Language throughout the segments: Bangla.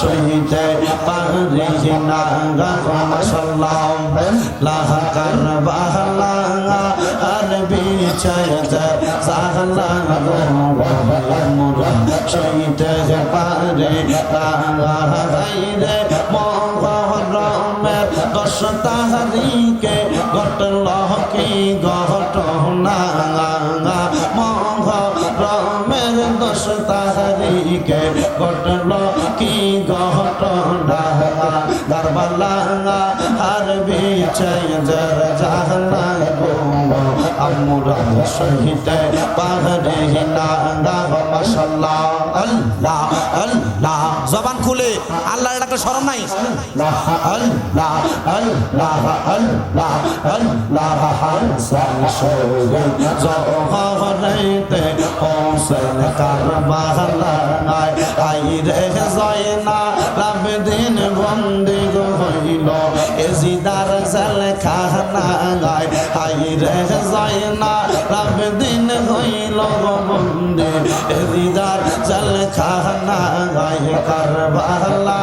শহীদে পারি না মাশাল্লাহ লাহ করবালা আর বিচয় আমরা শহীদে পারি না রে মহরমের দশ তাহারিকে ঘটল কি ঘটনা মহরমের দশ তাহারিকে ঘটল কি ঘটনা গারবালা আর বিচয় জর আমরা শহীদ পাহাড়ে না মাশাল্লাহ আল্লাহ আল্লাহ জবান খুলে আল্লাহর ডাকে শরম নাই আল্লাহ আল্লাহ আল্লাহ আল্লাহ হাসান শোগন জহরাইতে হোসেন কারবালা আই রে জয়না লাবদিন বন্দি হইল। এজিদার জল খানা আই আই রে জয়না লাবদিন হইল গো বন্দি। এজিদার জল খানা আই কারবালা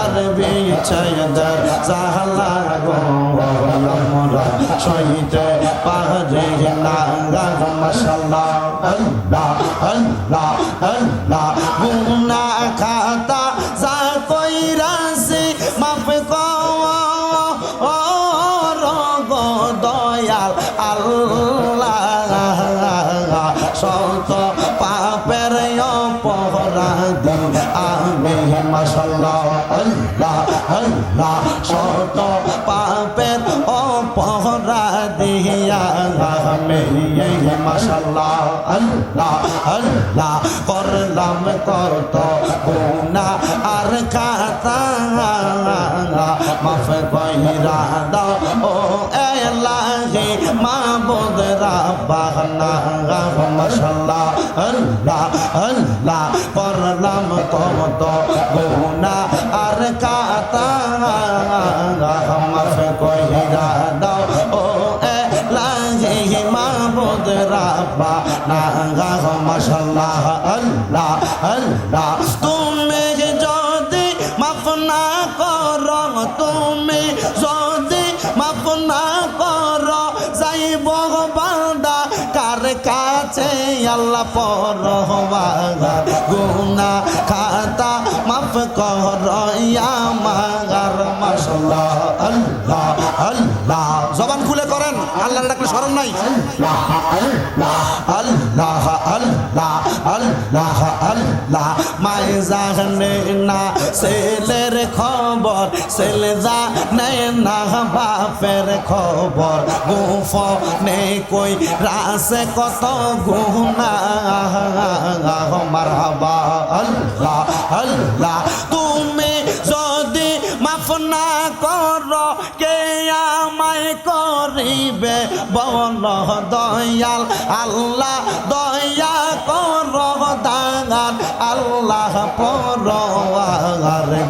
আর বিছয় দর। জাহলা গো আমরা শহীদ পাহাড়ে না মাশাল্লাহ আল্লাহ আল্লাহ আল্লাহ গুনা খাতা শত পাপের অপরাধী আমি মাশাল্লাহ আল্লাহ আল্লাহ শত পাপের অপরাধী আমি মাশাল্লাহ আল্লাহ আল্লাহ করলাম কত গুনা আর খাতা মাফ কইরা দাও, ও এলাহি মাবুদ রাব্বানা মাশাল্লাহ আল্লাহ আল্লাহ করলাম কত গুনা আর খাতা মাফ কইরা দাও ও এলাহি মাবুদ রাব্বানা মাশাল্লাহ আল্লাহ আল্লাহ তুমি আল্লাহ পরহবাগা গুনা খাতা মাফ কর আমার মাসাল্লাহ আল্লাহ আল্লাহ। জবান খুলে করেন আল্লাহ ডাকলে স্মরণ নাই। আল্লাহ আল্লাহ আল্লাহ আল্লাহ মায়ে জানে না ছেলের খবর ছেলে জানে না বাপের খবর। গুফ নে কই রাসে কত গুনা মারহাবা আল্লাহ আল্লাহ, তুমি যদি মাফ না করো, কে আমায় করিবে বল? দয়াল, আল্লাহ দয়া কর দাঙান আল্লাহ পর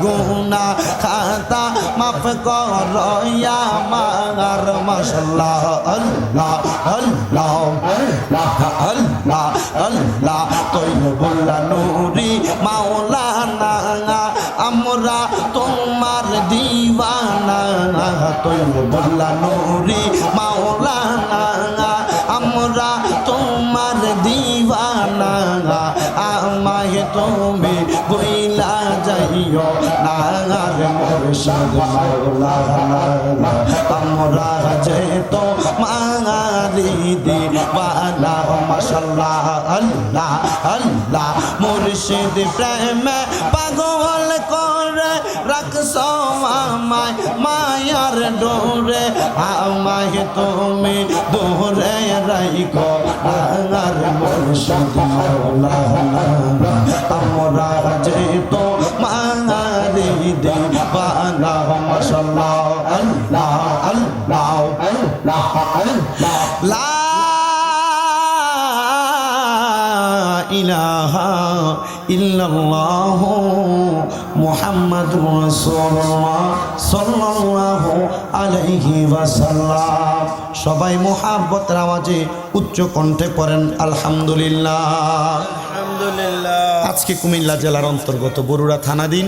গুনা খাতা মাফ কর আমার মশাল্লাহ, আল্লাহ আল্লাহ আল্লাহ আল্লাহ তুই বললা নুরি মাওলানা, আমরা তোমার দিওয়ানা। তুই বললা নুরি মাওলানা, আমরা তুমি বইলা যাইও নাগার মুর্শিদ মাওলানা আমরা যে তো মাঙারি দিওয়ানা মাশাল্লাহ, আল্লাহ আল্লাহ। মুর্শিদ পাগল করে, রাখছ আমায় মায়ার ডোরে। আমায় তুমি দোরে আর মাওলানা আলাইহি ওয়াসাল্লাম। সবাই মোহাব্বতের আওয়াজে উচ্চ কণ্ঠে পড়েন আলহামদুলিল্লাহ। আলহামদুলিল্লাহ। আজকে কুমিল্লা জেলার অন্তর্গত বরুড়া থানাধীন